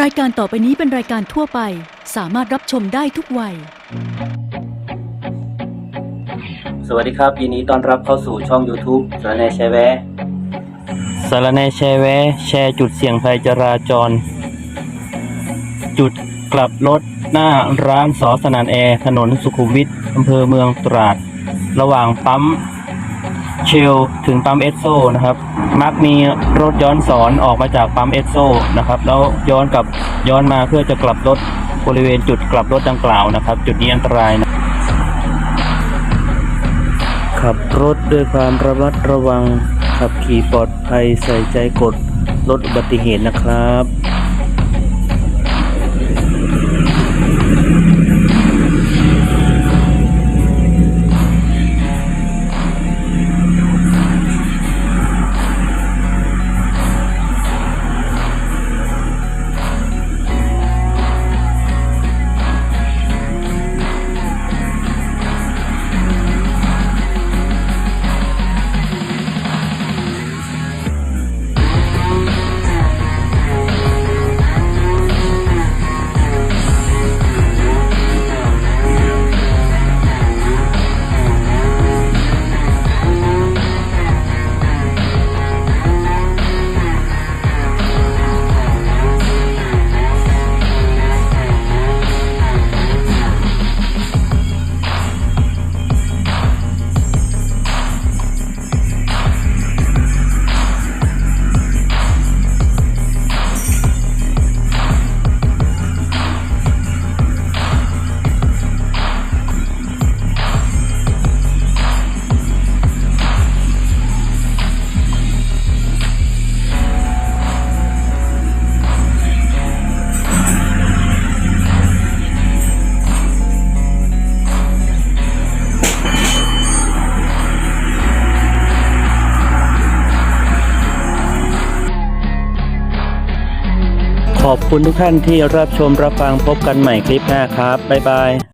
รายการต่อไปนี้เป็นรายการทั่วไป สามารถรับชมได้ทุกวัย สวัสดีครับยินดีต้อนรับเข้าสู่ช่อง YouTube สารแหนแชร์แวะสารแหนแชร์แวะแชร์จุดเสี่ยงภัยจราจร จุดกลับรถหน้าร้านสอสนานแอร์ถนนสุขุมวิทอำเภอเมืองตราด ระหว่างปั๊ม เชลถึงปั๊มเอสโซนะครับ มักมีรถย้อนสอนออกมาจากปั๊มเอสโซนะครับ แล้วย้อนกลับย้อนมาเพื่อจะกลับรถบริเวณจุดกลับรถดังกล่าวนะครับ จุดนี้อันตรายนะขับรถด้วยความระมัดระวัง ขับขี่ปลอดภัยใส่ใจกฎลดอุบัติเหตุนะครับ ขอบคุณทุกท่านที่รับชมรับฟังพบกันใหม่คลิปหน้าครับ บ๊ายบาย